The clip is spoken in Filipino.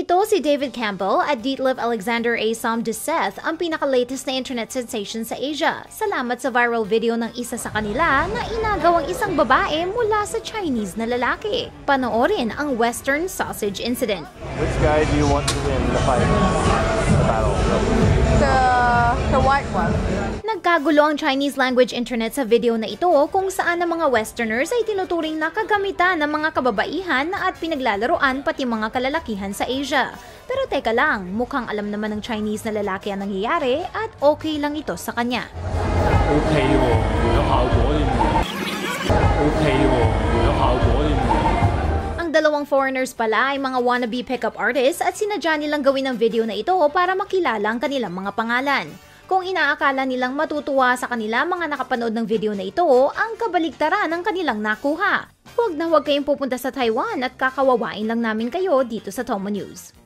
Ito si David Campbell at Detlef Alexander A. Som de Seth ang pinaka-latest na internet sensation sa Asia. Salamat sa viral video ng isa sa kanila na inagawang isang babae mula sa Chinese na lalaki. Panoorin ang Western Sausage Incident. Which guy do you want to win the fight? The battle? The the white one. Nagkagulo ang Chinese language internet sa video na ito kung saan ang mga Westerners ay tinuturing na kagamitan ng mga kababaihan at pinaglalaroan pati mga kalalakihan sa Asia. Pero teka lang, mukhang alam naman ng Chinese na lalaki ang nangyayari at okay lang ito sa kanya. Okay, oh. Okay, oh dalawang foreigners pala ay mga wannabe pickup artists at sinadya nilang gawin ang video na ito para makilala ang kanilang mga pangalan. Kung inaakala nilang matutuwa sa kanila mga nakapanood ng video na ito, ang kabaligtaran ng kanilang nakuha. Huwag na huwag kayong pupunta sa Taiwan at kakawawain lang namin kayo dito sa Tomo News.